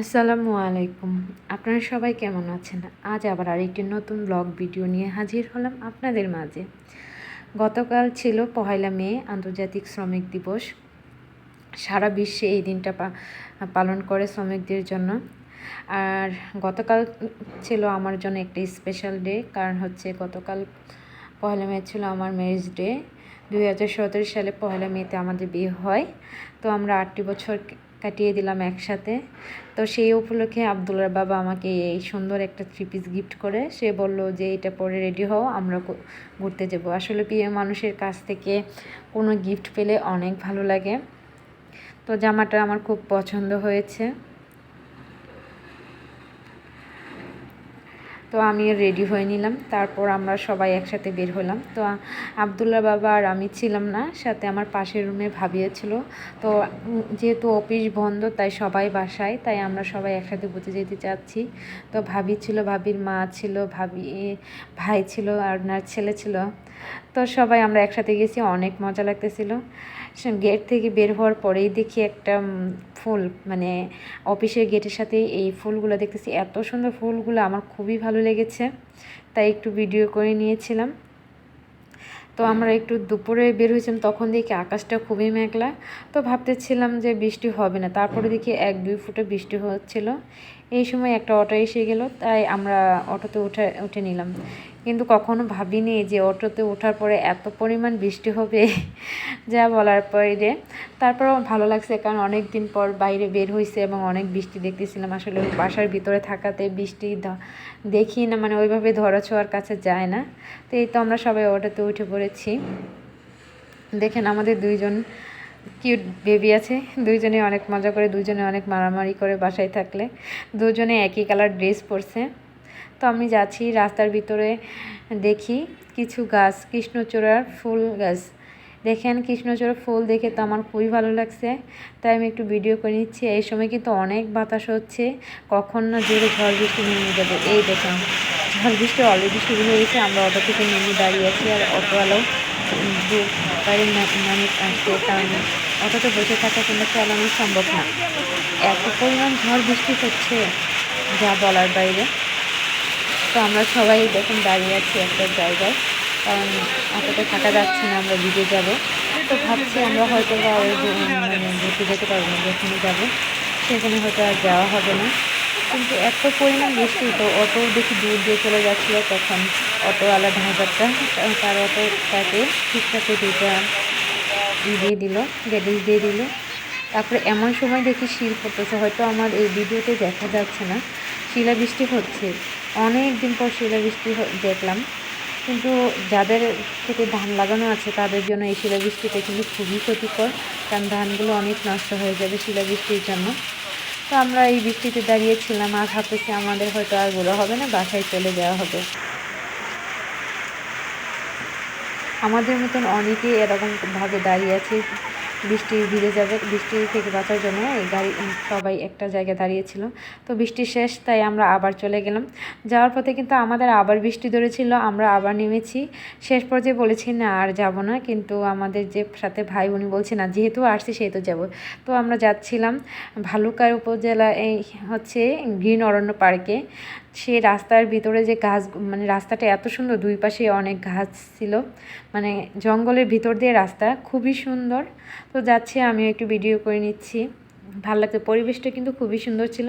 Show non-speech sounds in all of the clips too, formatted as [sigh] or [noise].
আসসালামু আলাইকুম। আপনারা সবাই কেমন আছেন? আজ আবার আরেকটি নতুন ব্লগ ভিডিও নিয়ে হাজির হলাম আপনাদের মাঝে। গতকাল ছিল পহেলা মে, আন্তর্জাতিক শ্রমিক দিবস। সারা বিশ্বে এই দিনটা পালন করে শ্রমিকদের জন্য। আর গতকাল ছিল আমার জন্য একটি স্পেশাল ডে কারণ হচ্ছে গতকাল পহেলা মে ছিল আমার ম্যারেজ ডে দু হাজার সতেরো সালে পহেলা মেতে আমাদের বিয়ে হয়। তো আমরা আটটি বছর কাটিয়ে দিলাম একসাথে। তো সেই উপলক্ষে আবদুল্লার বাবা আমাকে এই সুন্দর একটা থ্রি পিস গিফট করে। সে বলল যে, এটা পরে রেডি হও, আমরা ঘুরতে যাব। আসলে প্রিয় মানুষের কাছ থেকে কোনো গিফট পেলে অনেক ভালো লাগে। তো জামাটা আমার খুব পছন্দ হয়েছে। তো আমি রেডি হয়ে নিলাম। তারপর আমরা সবাই একসাথে বের হলাম। তো আবদুল্লা বাবা আর আমি ছিলাম না, সাথে আমার পাশের রুমে ভাবিয়েছিল তো যেহেতু অফিস বন্ধ, তাই সবাই বাসায়, তাই আমরা সবাই একসাথে ঘুরতে যেতে চাচ্ছি। তো ভাবি ছিল, ভাবির মা ছিল, ভাবি ভাই ছিল, আর ওনার ছেলে ছিল। তো সবাই আমরা একসাথে গেছি, অনেক মজা লাগতেছিল। গেট থেকে বের হওয়ার পরেই দেখি একটা ফুল মানে অফিসের গেটের সাথে এই ফুলগুলো দেখতেছি। এত সুন্দর ফুলগুলো আমার খুবই ভালো লেগেছে, তাই একটু ভিডিও করে নিয়েছিলাম। তো আমরা একটু দুপুরে বের হয়েছিলাম, তখন দেখি আকাশটা খুবই মেঘলা। তো ভাবতেছিলাম যে বৃষ্টি হবে না, তারপরে দেখি এক দুই ফুটে বৃষ্টি হচ্ছিল। এই সময় একটা অটো এসে গেল, তাই আমরা অটোতে উঠে উঠে নিলাম। কিন্তু কখনো ভাবিনি যে অটোতে ওঠার পরে এত পরিমাণ বৃষ্টি হবে, [laughs] যা বলার পরে তারপর ভালো লাগছে, কারণ অনেক দিন পর বাইরে বের হয়েছে এবং অনেক বৃষ্টি দেখতেছিলাম। আসলে বাসার ভিতরে থাকাতে বৃষ্টি দেখি না মানে ওইভাবে ধরা ছোঁয়ার কাছে যায় না। তো এই তো আমরা সবাই অটোতে উঠে পড়েছি। দেখেন আমাদের দুইজন কিউট বেবি আছে। দুইজনে অনেক মজা করে দুজনে অনেক মারামারি করে বাসায় থাকলে। দুজনে একই কালার ড্রেস পরছে। তো আমি যাচ্ছি রাস্তার ভিতরে দেখি কিছু গাছ, কৃষ্ণচূড়ার ফুল গাছ। দেখেন কৃষ্ণচূড়ার ফুল দেখে তো আমার খুবই ভালো লাগছে। তাই আমি একটু ভিডিও করে নিচ্ছি। এই সময় কিন্তু অনেক বাতাস হচ্ছে। কখন না জোরে ঝড় বৃষ্টি নেমে যাবে। এই দেখেন, ঝড় বৃষ্টি অলরেডি শুরু হয়েছে আমরা অটো থেকে নেমে দাঁড়িয়ে আছি আর অটোওয়ালাও বাইরে মানুষ আসছে কারণ অটোতে বসে থাকা কিন্তু চালানো সম্ভব না। এত পরিমাণ ঝড় বৃষ্টি হচ্ছে, যা বলার বাইরে। তো আমরা সবাই দেখুন দাঁড়িয়ে আছি একটা জায়গায়, কারণ অতটা থাকা যাচ্ছে না, আমরা দিকে যাব। তো ভাবছি আমরা হয়তো বা ওই মানে ঘুরতে যেতে পারব না, যেখানে যাব, সেখানে হয়তো আর যাওয়া হবে না। কিন্তু এত পরিমাণ বৃষ্টি তো অটো দেখি দূর দিয়ে চলে যাচ্ছিল তখন। অটোওয়ালা ড্রাইভারটা তার অটোটাকে ঠিকঠাক দুইটা দিয়ে দিল গ্যাডিস দিয়ে দিল। তারপরে এমন সময় দেখি শিল পড়তেছে। হয়তো আমার এই ভিডিওতে দেখা যাচ্ছে না। শিলাবৃষ্টি হচ্ছে। অনেক দিন পর শিলাবৃষ্টি দেখলাম। কিন্তু যাদের থেকে ধান লাগানো আছে, তাদের জন্য এই শিলাবৃষ্টিটা কিন্তু খুবই ক্ষতিকর। কারণ ধানগুলো অনেক নষ্ট হয়ে যাবে শিলাবৃষ্টির জন্য। তো আমরা এই বৃষ্টিতে দাঁড়িয়েছিলাম আর ভাবতেছি আমাদের হয়তো আরগুলো হবে না, বাসায় চলে যাওয়া হবে। আমাদের মতন অনেকেই এরকমভাবে দাঁড়িয়ে আছে বৃষ্টি ভিজে যাবে, বৃষ্টি থেকে বাঁচার জন্য এই গাড়ি সবাই একটা জায়গায় দাঁড়িয়েছিল। তো বৃষ্টি শেষ, তাই আমরা আবার চলে গেলাম। যাওয়ার পথে কিন্তু আমাদের আবার বৃষ্টি ধরেছিল, আমরা আবার নেমেছি। শেষ পর্যায়ে বলেছি, না, আর যাব না। কিন্তু আমাদের যে সাথে ভাই, উনি বলছে, না, যেহেতু আসছি, সেহেতু যাব। তো আমরা যাচ্ছিলাম ভালুকার উপজেলা এই হচ্ছে গ্রিন অরণ্য পার্কে। সে রাস্তার ভিতরে যে গাছ মানে রাস্তাটা এত সুন্দর, দুই পাশে অনেক গাছ ছিল। মানে জঙ্গলের ভিতর দিয়ে রাস্তা, খুবই সুন্দর। তো যাচ্ছে আমি একটু ভিডিও করে নিচ্ছি। ভালো লাগছে, পরিবেশটা কিন্তু খুবই সুন্দর ছিল।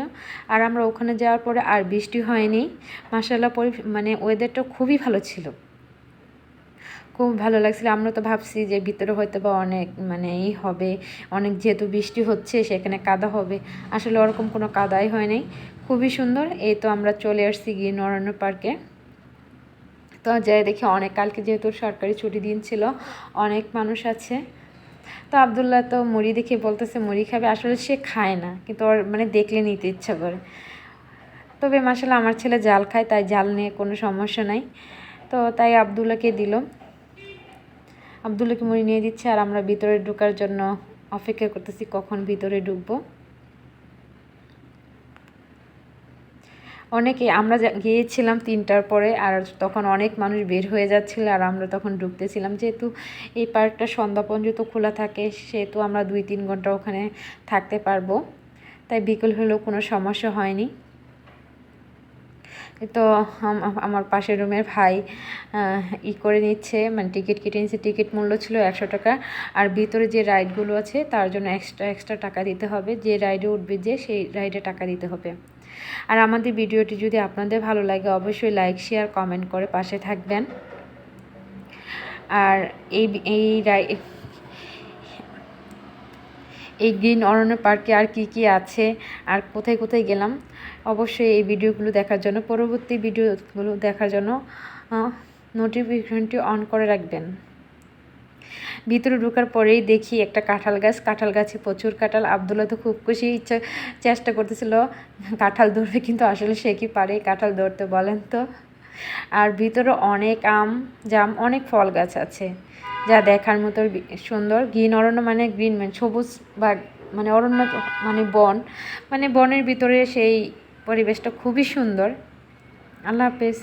আর আমরা ওখানে যাওয়ার পরে আর বৃষ্টি হয়নি। মাসাল্লাহ মানে ওয়েদারটা খুবই ভালো ছিল। খুব ভালো লাগছিল। আমরা তো ভাবছি যে ভিতরে হয়তো বা অনেক মানে ই হবে, অনেক যেহেতু বৃষ্টি হচ্ছে, সেখানে কাদা হবে। আসলে ওরকম কোনো কাদাই হয় নাই। খুবই সুন্দর। এই তো আমরা চলে আসছি গিয়ে নরণ্য পার্কে। তো যাই দেখি, অনেক কালকে যেহেতু সরকারি ছুটি দিন ছিল, অনেক মানুষ আছে। তো আবদুল্লাহ তো মুড়ি দেখে বলতেছে, মুড়ি খাবে। আসলে সে খায় না, কিন্তু ওর মানে দেখলে নিতে ইচ্ছা করে। তবে মাসাল আমার ছেলে জাল খায়, তাই জাল নিয়ে কোনো সমস্যা নাই। তো তাই আবদুল্লাহকে দিল। আবদুল্লাহকে মুড়ি নিয়ে দিচ্ছে, আর আমরা ভিতরে ঢোকার জন্য অপেক্ষা করতেছি কখন ভিতরে ঢুকবো। অনেকে আমরা গিয়েছিলাম তিনটার পরে আর তখন অনেক মানুষ বের হয়ে যাচ্ছিল আর আমরা তখন ঢুকতেছিলাম। যেহেতু এই পার্কটা সন্ধ্যা পর্যন্ত খোলা থাকে, সেহেতু আমরা দুই তিন ঘণ্টা ওখানে থাকতে পারব। তাই বিকেল হলেও কোনো সমস্যা হয়নি। তো আমার পাশের রুমের ভাই ই করে নিচ্ছে মানে টিকিট কেটে নিচ্ছে। টিকিট মূল্য ছিল একশো টাকা আর ভিতরে যে রাইডগুলো আছে, তার জন্য এক্সট্রা এক্সট্রা টাকা দিতে হবে। যে রাইডে উঠবে যে, সেই রাইডে টাকা দিতে হবে। আর আমাদের ভিডিওটি যদি আপনাদের ভালো লাগে, অবশ্যই লাইক শেয়ার কমেন্ট করে পাশে থাকবেন। আর এই এই এই গ্রিন অরণ্য পার্কে আর কি কি আছে, আর কোথায় কোথায় গেলাম, অবশ্যই এই ভিডিওগুলো দেখার জন্য, পরবর্তী ভিডিওগুলো দেখার জন্য নোটিফিকেশনটি অন করে রাখবেন। ভিতরে ঢোকার পরেই দেখি একটা কাঁঠাল গাছ। কাঁঠাল গাছে প্রচুর কাঁঠাল। আবদুল্লা তো খুব খুশি, ইচ্ছা, চেষ্টা করতেছিল। কাঁঠাল ধরবে কিন্তু আসলে সে কি পারে? কাঁঠাল ধরতে বলেন তো। আর ভিতরে অনেক আম, জাম, অনেক ফল গাছ আছে। যা দেখার মতো সুন্দর। গ্রিন অরণ্য মানে গ্রিন মানে সবুজ বা মানে অরণ্য মানে বন। মানে বনের ভিতরে সেই পরিবেশটা খুবই সুন্দর। আল্লাহ হাফেজ।